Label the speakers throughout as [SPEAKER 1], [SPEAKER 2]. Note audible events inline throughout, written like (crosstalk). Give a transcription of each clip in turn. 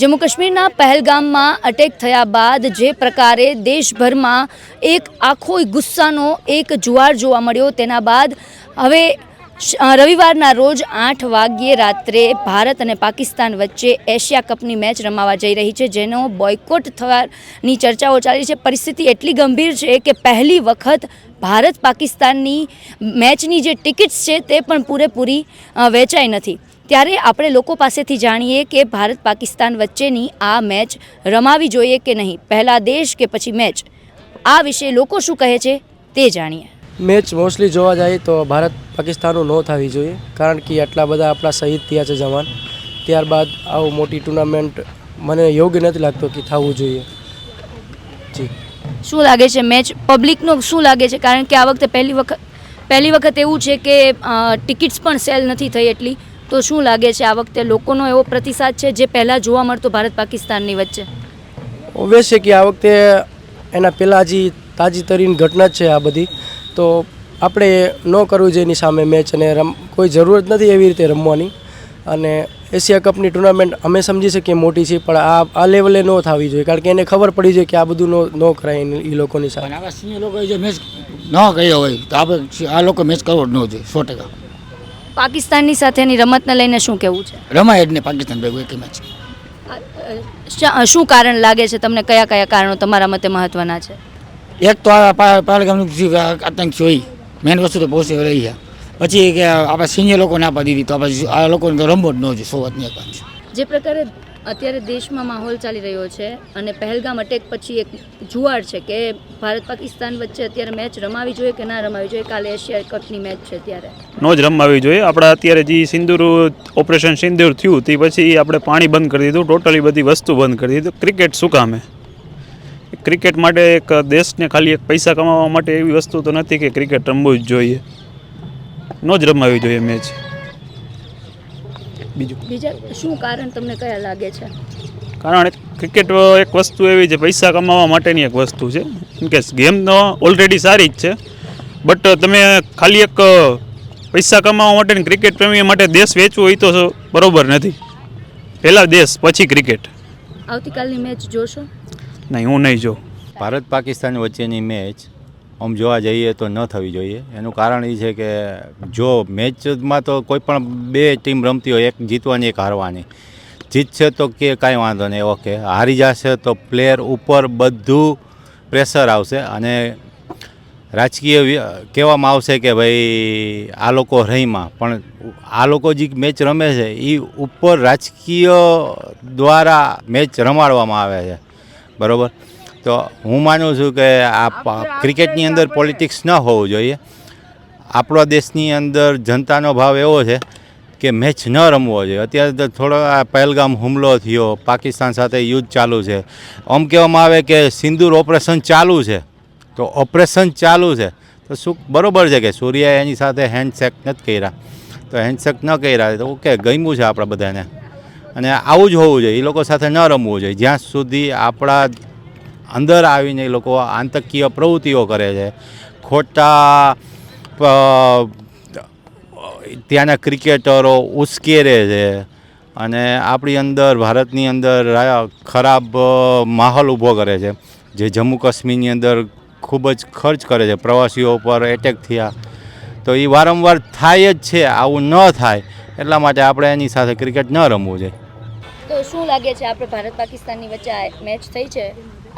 [SPEAKER 1] જમ્મુ કાશ્મીરના પહેલગામમાં અટેક થયા બાદ જે પ્રકારે દેશભરમાં એક આખો ગુસ્સાનો એક જુવાર જોવા મળ્યો તેના બાદ હવે રવિવારના રોજ આઠ વાગ્યે રાત્રે ભારત અને પાકિસ્તાન વચ્ચે એશિયા કપની મેચ રમાવા જઈ રહી છે, જેનો બોયકોટ થવાની ચર્ચાઓ ચાલી છે. પરિસ્થિતિ એટલી ગંભીર છે કે પહેલી વખત ભારત પાકિસ્તાનની મેચની જે ટિકિટ્સ છે તે પણ પૂરેપૂરી વેચાઈ નથી. ત્યારે આપણે લોકો પાસેથી જાણીએ કે ભારત પાકિસ્તાન વચ્ચેની આ મેચ રમાવી જોઈએ કે નહીં? પહેલા દેશ કે પછી મેચ? આ વિશે લોકો શું કહે છે તે જાણીએ.
[SPEAKER 2] મેચ મોસ્ટલી જોવા જઈએ તો ભારત પાકિસ્તાનનું ન થવી જોઈએ કારણ કે આટલા બધા આપણા શહીદ થયા છે જવાન. ત્યારબાદ આવું મોટી ટુર્નામેન્ટ મને યોગ્ય નથી લાગતો કે થવું જોઈએ. જી.
[SPEAKER 1] શું લાગે છે મેચ? પબ્લિકનો શું લાગે છે? કારણ કે આ વખતે પહેલી વખત પહેલી વખત એવું છે કે ટિકિટ્સ પણ સેલ નથી થઈ એટલી. તો શું લાગે છે આ વખતે લોકોનો એવો પ્રતિસાદ છે જે પહેલાં જોવા મળતો ભારત પાકિસ્તાનની વચ્ચે?
[SPEAKER 2] ઓબ્વિયસ છે કે આ વખતે એના પહેલાં હજી તાજેતરીન ઘટના જ છે આ બધી તો આપણે ન કરવું જોઈએ એની સામે મેચ અને રમ કોઈ જરૂરત નથી એવી રીતે રમવાની. અને એશિયા કપની ટુર્નામેન્ટ અમે સમજી શકીએ મોટી છે પણ આ આ લેવલે ન થવી જોઈએ કારણ કે એને ખબર પડી જોઈએ કે આ બધું ન કરાય એ લોકોની સાથે
[SPEAKER 3] આવા સિનિયર લોકો જે મેચ ન કર્યો હોય તો આપણે આ લોકો મેચ કરવો જ ન જોઈએ સો ટકા.
[SPEAKER 1] પાકિસ્તાનની સાથેની રમતને લઈને શું કહેવું છે?
[SPEAKER 3] રમાય જ નહીં પાકિસ્તાન ભેગું એક મેચ
[SPEAKER 1] શું કારણ લાગે છે તમને? કયા કયા કારણો તમારા મતે મહત્વના છે?
[SPEAKER 3] એક તો આતંક જોઈ મેન વસ્તુ તો પહોંચી રહી છે. પછી કે આપણે સિનિયર લોકોને આપવા દીધી તો આપણે આ લોકોને તો રમવો જ ન જોઈએ સો વાતની એક વાત છે.
[SPEAKER 1] જે પ્રકારે અત્યારે દેશમાં માહોલ ચાલી રહ્યો છે અને પહેલગામ અટેક પછી એક જુવાળ છે કે ભારત પાકિસ્તાન વચ્ચે અત્યારે મેચ રમાવી જોઈએ કે ના રમાવી જોઈએ? કાલે એશિયા કપની મેચ છે ત્યારે.
[SPEAKER 4] નો જ રમાવી જોઈએ. આપણે અત્યારે જે સિંદૂર, ઓપરેશન સિંદૂર થયું, તે પછી આપણે પાણી બંધ કરી દીધું, ટોટલી બધી વસ્તુ બંધ કરી દીધું. ક્રિકેટ શું કામે ક્રિકેટ માટે એક દેશને ખાલી એક પૈસા કમાવા માટે એવી વસ્તુ તો નથી કે ક્રિકેટ રમવું જ જોઈએ. નો જ રમાવી જોઈએ મેચ. બીજું?
[SPEAKER 1] બીજા શું કારણ તમને કયા લાગે છે?
[SPEAKER 4] કારણ ક્રિકેટ એક વસ્તુ એવી છે પૈસા કમાવા માટેની એક વસ્તુ છે. કે ગેમ તો ઓલરેડી સારી જ છે. બટ તમે ખાલી એક પૈસા કમાવા માટેની ક્રિકેટ પ્રેમી માટે દેશ વેચવો હોય તો બરોબર નથી. પહેલાં દેશ પછી ક્રિકેટ
[SPEAKER 1] આવતીકાલની મેચ જોશો?
[SPEAKER 4] નહીં હું નહીં જોઉં.
[SPEAKER 5] ભારત પાકિસ્તાન વચ્ચેની મેચ આમ જોવા જઈએ તો ન થવી જોઈએ. એનું કારણ એ છે કે જો મેચમાં તો કોઈ પણ બે ટીમ રમતી હોય, એક જીતવાની, એક હારવાની. જીતશે તો કે કાંઈ વાંધો નહીં, ઓકે. હારી જશે તો પ્લેયર ઉપર બધું પ્રેશર આવશે અને રાજકીય કહેવામાં આવશે કે ભાઈ, આ લોકો રહીમાં. પણ આ લોકો જે મેચ રમે છે એ ઉપર રાજકીય દ્વારા મેચ રમાડવામાં આવે છે. બરાબર? તો હું માનું છું કે આ ક્રિકેટની અંદર પોલિટિક્સ ન હોવું જોઈએ. આપણો દેશની અંદર જનતાનો ભાવ એવો છે કે મેચ ન રમવો જોઈએ. અત્યારે તો થોડો આ પહેલગામ હુમલો થયો પાકિસ્તાન સાથે યુદ્ધ ચાલુ છે. આમ કહેવામાં આવે કે સિંદૂર ઓપરેશન ચાલુ છે. તો ઓપરેશન ચાલુ છે. તો શું બરોબર છે કે સૂર્યાએ એની સાથે હેન્ડશેક નથી કર્યા? તો હેન્ડશેક ન કર્યા તો ઓકે ગમ્યું છે આપણા બધાને. અને આવું જ હોવું જોઈએ. એ લોકો સાથે ન રમવું જોઈએ. જ્યાં સુધી આપણા અંદર આવીને એ લોકો આંતકીય પ્રવૃત્તિઓ કરે છે. ખોટા ત્યાંના ક્રિકેટરો ઉશ્કેરે છે અને આપણી અંદર, ભારતની અંદર ખરાબ માહોલ ઊભો કરે છે. જે જમ્મુ કાશ્મીરની અંદર ખૂબ જ ખર્ચ કરે છે. પ્રવાસીઓ પર એટેક થયા. તો એ વારંવાર થાય જ છે. આવું ન થાય. એટલા માટે આપણે એની સાથે ક્રિકેટ ન રમવું જોઈએ.
[SPEAKER 1] તો શું લાગે છે? આપણે ભારત પાકિસ્તાનની વચ્ચે મેચ થઈ છે?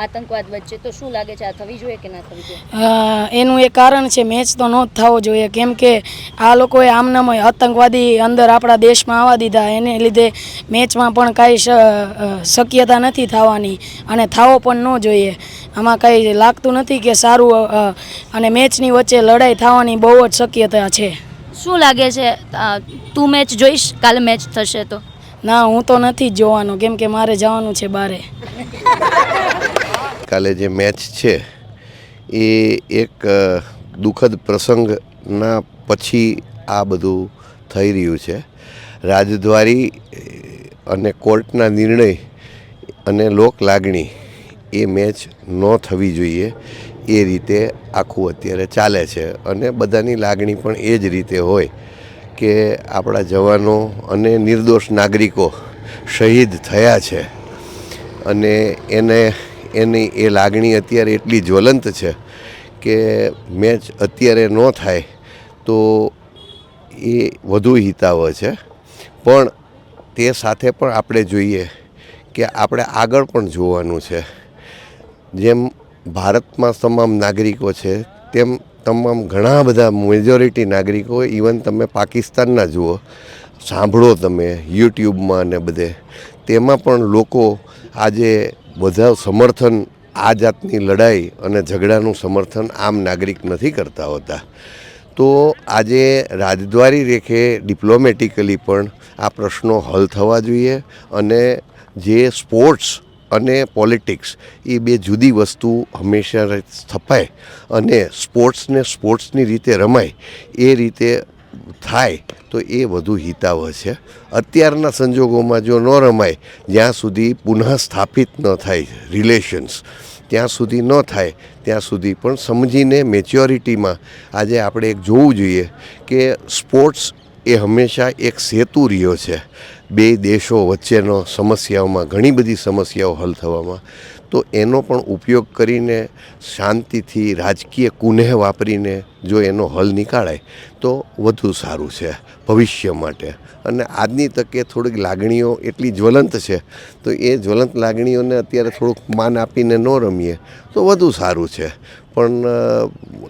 [SPEAKER 1] આતંકવાદ વચ્ચે તો શું લાગે છે? આ થવી જોઈએ કે ના થવી જોઈએ?
[SPEAKER 6] એનું એ કારણ છે મેચ તો ન જ થવો જોઈએ. કેમ કે આ લોકોએ આમનામ આતંકવાદી અંદર આપણા દેશમાં આવવા દીધા. એને લીધે મેચમાં પણ કાંઈ શક્યતા નથી થવાની અને થવો પણ ન જોઈએ. આમાં કાંઈ લાગતું નથી કે સારું અને મેચની વચ્ચે લડાઈ થવાની બહુ જ શક્યતા છે.
[SPEAKER 1] શું લાગે છે? તું મેચ જોઈશ? કાલે મેચ થશે તો?
[SPEAKER 6] ના હું તો નથી જ જોવાનું. કેમ કે મારે જવાનું છે બારે. (laughs)
[SPEAKER 7] કાલે જે મેચ છે, એ એક દુઃખદ પ્રસંગના પછી આ બધું થઈ રહ્યું છે. રાજદ્વારી અને કોર્ટના નિર્ણય અને લોક લાગણી એ મેચ ન થવી જોઈએ, એ રીતે આખું અત્યારે ચાલે છે. અને બધાની લાગણી પણ એ જ રીતે હોય કે આપણા જવાનો અને નિર્દોષ નાગરિકો શહીદ થયા છે. અને એને એની એ લાગણી અત્યારે એટલી જ્વલંત છે કે મેચ અત્યારે ન થાય તો એ વધુ હિતાવહ છે. પણ તે સાથે પણ આપણે જોઈએ કે આપણે આગળ પણ જોવાનું છે. જેમ ભારતમાં તમામ નાગરિકો છે, તેમ તમામ ઘણા બધા મેજોરિટી નાગરિકો ઇવન તમે પાકિસ્તાનના જુઓ, સાંભળો તમે યુટ્યુબમાં ને બધે, તેમાં પણ લોકો આજે બધા સમર્થન આ જાતની લડાઈ અને ઝઘડાનું સમર્થન આમ નાગરિક નથી કરતા હોતા. તો આજે રાજદ્વારી રેખે ડિપ્લોમેટિકલી પણ આ પ્રશ્નો હલ થવા જોઈએ અને જે સ્પોર્ટ્સ અને પોલિટિક્સ એ બે જુદી વસ્તુ હંમેશા સ્થપાય અને સ્પોર્ટ્સને સ્પોર્ટ્સની રીતે રમાય એ રીતે થાય, તો એ વધુ હિતાવહ છે. અત્યારના સંજોગોમાં જો ન રમાય, જ્યાં સુધી પુનઃ સ્થાપિત ન થાય રિલેશન્સ ત્યાં સુધી ન થાય, ત્યાં સુધી પણ સમજીને મેચ્યોરિટીમાં આજે આપણે એક જોવું જોઈએ કે સ્પોર્ટ્સ એ હંમેશા એક સેતુ રહ્યો છે. બે દેશો વચ્ચેનો સમસ્યાઓમાં ઘણી બધી સમસ્યાઓ હલ થવામાં તો એનો પણ ઉપયોગ કરીને શાંતિથી રાજકીય કુનેહ વાપરીને જો એનો હલ નીકાળાય, તો વધુ સારું છે ભવિષ્ય માટે. અને આજની તકે થોડીક લાગણીઓ એટલી જ્વલંત છે, તો એ જ્વલંત લાગણીઓને અત્યારે થોડુંક માન આપીને ન રમીએ, તો વધુ સારું છે. પણ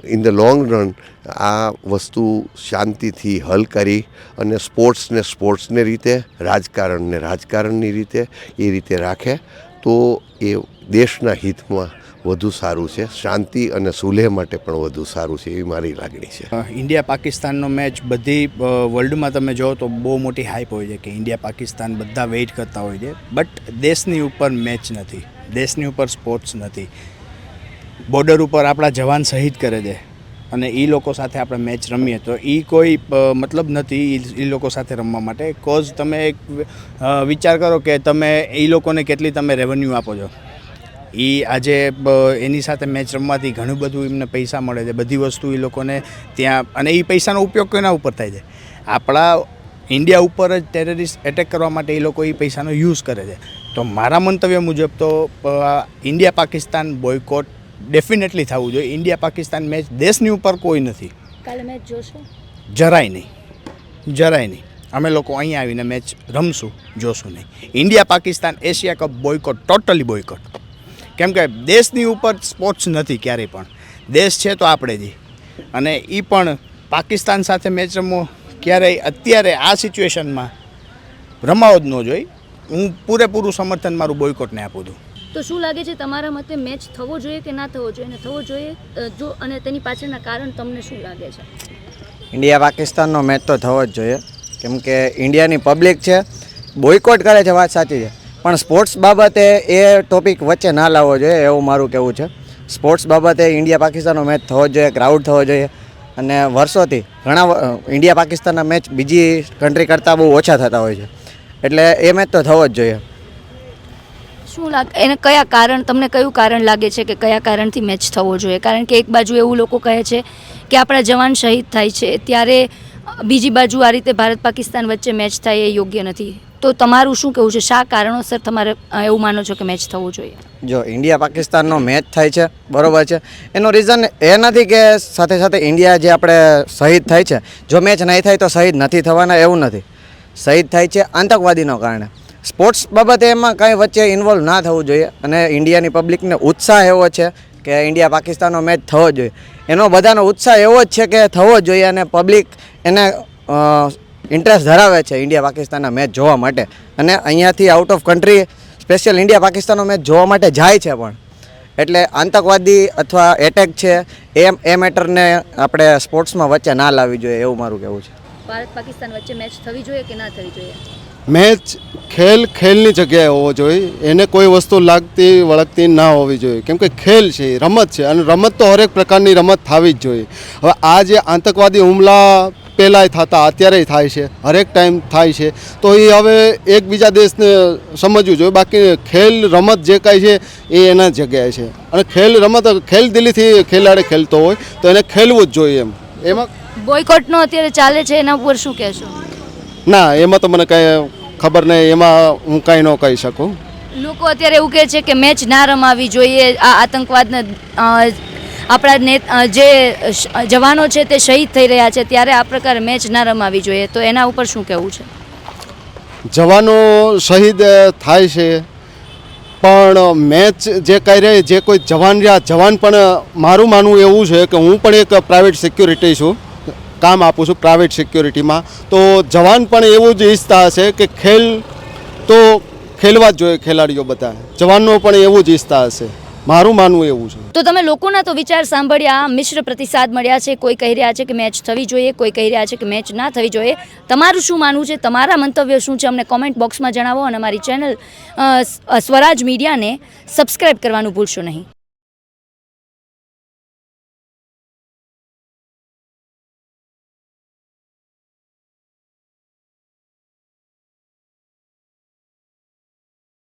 [SPEAKER 7] ઇન ધ લોંગ રન આ વસ્તુ શાંતિથી હલ કરી અને સ્પોર્ટ્સને સ્પોર્ટ્સને રીતે, રાજકારણને રાજકારણની રીતે એ રીતે રાખે, તો એ દેશના હિતમાં વધુ સારું છે. શાંતિ અને સુલેહ માટે પણ વધુ સારું છે એવી મારી લાગણી છે.
[SPEAKER 8] ઇન્ડિયા પાકિસ્તાનનો મેચ બધી વર્લ્ડમાં તમે જો તો બહુ મોટી હાઈપ હોય છે કે ઇન્ડિયા પાકિસ્તાન બધા વેઇટ કરતા હોય છે. બટ દેશની ઉપર મેચ નથી. દેશની ઉપર સ્પોર્ટ્સ નથી. બોર્ડર ઉપર આપણા જવાન શહીદ કરે છે. અને એ લોકો સાથે આપણે મેચ રમીએ તો એ કોઈ મતલબ નથી એ લોકો સાથે રમવા માટે. કોઝ તમે એક વિચાર કરો કે તમે એ લોકોને કેટલી તમે રેવન્યુ આપો છો. એ આજે એની સાથે મેચ રમવાથી ઘણું બધું એમને પૈસા મળે છે. બધી વસ્તુ એ લોકોને ત્યાં અને એ પૈસાનો ઉપયોગ કોના ઉપર થાય છે? આપણા ઇન્ડિયા ઉપર જ ટેરરિસ્ટ એટેક કરવા માટે એ લોકો એ પૈસાનો યુઝ કરે છે. તો મારા મંતવ્ય મુજબ તો ઇન્ડિયા પાકિસ્તાન બોયકોટ ડેફિનેટલી થવું જોઈએ. ઇન્ડિયા પાકિસ્તાન મેચ દેશની ઉપર કોઈ નથી.
[SPEAKER 1] કાલે મેચ જોશો?
[SPEAKER 8] જરાય નહીં. જરાય નહીં. અમે લોકો અહીંયા આવીને મેચ રમશું જોશું નહીં. India Pakistan Asia cup boycott totally boycott કેમ કે દેશની ઉપર સ્પોર્ટ્સ નથી ક્યારેય પણ. દેશ છે તો આપણે જ. અને એ પણ પાકિસ્તાન સાથે મેચ રમવો ક્યારેય અત્યારે આ સિચ્યુએશનમાં રમાવો જ ન જોઈએ હું પૂરેપૂરું સમર્થન મારું બોયકોટને આપું છું.
[SPEAKER 1] તો શું લાગે છે તમારા મતે મેચ થવો જોઈએ કે ના થવો જોઈએ? અને થવો જોઈએ જો અને તેની પાછળના કારણ તમને શું લાગે છે?
[SPEAKER 9] ઇન્ડિયા પાકિસ્તાનનો મેચ તો થવો જ જોઈએ. કેમ કે ઇન્ડિયાની પબ્લિક છે. બોયકોટ કરે છે વાત સાચી છે. પણ સ્પોર્ટ્સ બાબતે એ ટોપિક વચ્ચે ના લાવવો જોઈએ એવું મારું કહેવું છે. સ્પોર્ટ્સ બાબતે ઇન્ડિયા પાકિસ્તાનનો મેચ થવો જોઈએ ક્રાઉડ થવો જોઈએ અને વર્ષોથી ઘણા ઇન્ડિયા પાકિસ્તાનના મેચ બીજી કન્ટ્રી કરતાં બહુ ઓછા થતા હોય છે. એટલે એ મેચ તો થવો જ જોઈએ.
[SPEAKER 1] શું લાગે, એને કયા કારણ, તમને કયું કારણ લાગે છે કે કયા કારણથી મેચ થવો જોઈએ? કારણ કે એક બાજુ એવું લોકો કહે છે કે આપણા જવાન શહીદ થાય છે, ત્યારે બીજી બાજુ આ રીતે ભારત પાકિસ્તાન વચ્ચે મેચ થાય એ યોગ્ય નથી. તો તમારું શું કહેવું છે? શા કારણોસર તમારે એવું માનો છો કે મેચ થવું જોઈએ?
[SPEAKER 9] જો ઇન્ડિયા પાકિસ્તાનનો મેચ થાય છે, બરોબર છે. એનો રીઝન એ નથી કે સાથે સાથે ઇન્ડિયા જે આપણે શહીદ થાય છે, જો મેચ નહીં થાય તો શહીદ નથી થવાના, એવું નથી. શહીદ થાય છે આતંકવાદીનો કારણે. સ્પોર્ટ્સ બાબતે એમાં કાંઈ વચ્ચે ઇન્વોલ્વ ના થવું જોઈએ અને ઇન્ડિયાની પબ્લિકને ઉત્સાહ એવો છે કે ઇન્ડિયા પાકિસ્તાનનો મેચ થવો જોઈએ. એનો બધાનો ઉત્સાહ એવો જ છે કે થવો જોઈએ અને પબ્લિક એને ઇન્ટરેસ્ટ ધરાવે છે ઇન્ડિયા પાકિસ્તાનના મેચ જોવા માટે. અને અહીંયાથી out of country special India પાકિસ્તાનનો મેચ જોવા માટે જાય છે પણ. એટલે આતંકવાદી અથવા એટેક છે એ એ મેટરને આપણે સ્પોર્ટ્સમાં વચ્ચે ના લાવવી જોઈએ એવું મારું કહેવું છે.
[SPEAKER 1] ભારત પાકિસ્તાન વચ્ચે મેચ થવી જોઈએ કે ના થવી જોઈએ?
[SPEAKER 10] મેચ ખેલ ખેલની જગ્યાએ હોવો જોઈએ. એને કોઈ વસ્તુ લાગતી વળગતી ના હોવી જોઈએ. કેમ કે ખેલ છે રમત છે. અને રમત તો હરેક પ્રકારની રમત થવી જ જોઈએ. હવે આ જે આતંકવાદી હુમલા પહેલાંય થતા અત્યારેય થાય છે હરેક ટાઈમ થાય છે. તો એ હવે એકબીજા દેશને સમજવું જોઈએ. બાકી ખેલ રમત જે કાંઈ છે એ એના જગ્યાએ છે. અને ખેલ રમત ખેલ દિલ્હીથી ખેલાડી ખેલતો હોય તો એને ખેલવું જ જોઈએ એમ. એમાં?
[SPEAKER 1] બોયકોટનો અત્યારે ચાલે છે એના ઉપર શું કહેશો?
[SPEAKER 10] ના એમાં તો મને કાંઈ ખબર નહીં. એમાં હું કાંઈ ન કહી શકું.
[SPEAKER 1] લોકો અત્યારે એવું કહે છે કે મેચ ના રમાવી જોઈએ. આ આતંકવાદને આપણા ને જે જવાનો છે તે શહીદ થઈ રહ્યા છે, ત્યારે આ પ્રકારે મેચ ના રમાવી જોઈએ. તો એના ઉપર શું કહેવું છે?
[SPEAKER 10] જવાનો શહીદ થાય છે, પણ મેચ જે કહી રહે, જે કોઈ જવાન રહ્યા, જવાન પણ મારું માનવું એવું છે કે હું પણ એક પ્રાઇવેટ સિક્યુરિટી છું, કામ આપું છું પ્રાઇવેટ સિક્યુરિટીમાં તો જવાન પણ એવું જ ઈચ્છતા હશે કે ખેલ તો ખેલવા જ જોઈએ ખેલાડીઓ બધા જવાનનો પણ એવું જ ઈચ્છતા હશે. મારું માનવું એવું છે.
[SPEAKER 1] તો તમે લોકોના તો વિચાર સાંભળ્યા, મિશ્ર પ્રતિસાદ મળ્યા છે, કોઈ કહી રહ્યા છે કે મેચ થવી જોઈએ, કોઈ કહી રહ્યા છે કે મેચ ના થવી જોઈએ. તમારું શું માનવું છે? તમારા મંતવ્ય શું છે? અમને કોમેન્ટ બોક્સમાં જણાવો અને અમારી ચેનલ સ્વરાજ મીડિયાને સબસ્ક્રાઈબ કરવાનું ભૂલશો નહીં.